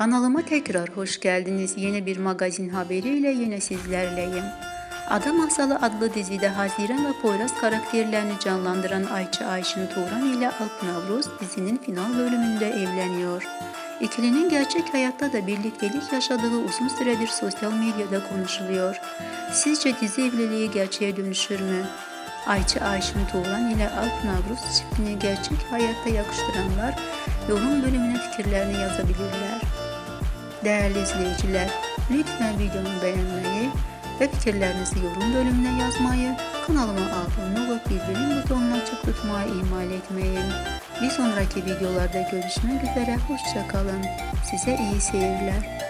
Kanalıma tekrar hoş geldiniz. Yeni bir magazin haberiyle yine sizlerleyim. Ada Masalı adlı dizide Haziran ve Poyraz karakterlerini canlandıran Ayça Ayşin Turan ile Alp Navruz dizinin final bölümünde evleniyor. İkilinin gerçek hayatta da birliktelik yaşadığı uzun süredir sosyal medyada konuşuluyor. Sizce dizi evliliği gerçeğe dönüşür mü? Ayça Ayşin Tuğlan ile Alp Navruz çiftini gerçek hayatta yakıştıranlar yorum bölümüne fikirlerini yazabilirler. Değerli izleyiciler, lütfen videomu beğenmeyi ve fikirlerinizi yorum bölümüne yazmayı, kanalıma abone olup bildirim butonunu açık tutmayı ihmal etmeyin. Bir sonraki videolarda görüşmek üzere, hoşçakalın. Size iyi seyirler.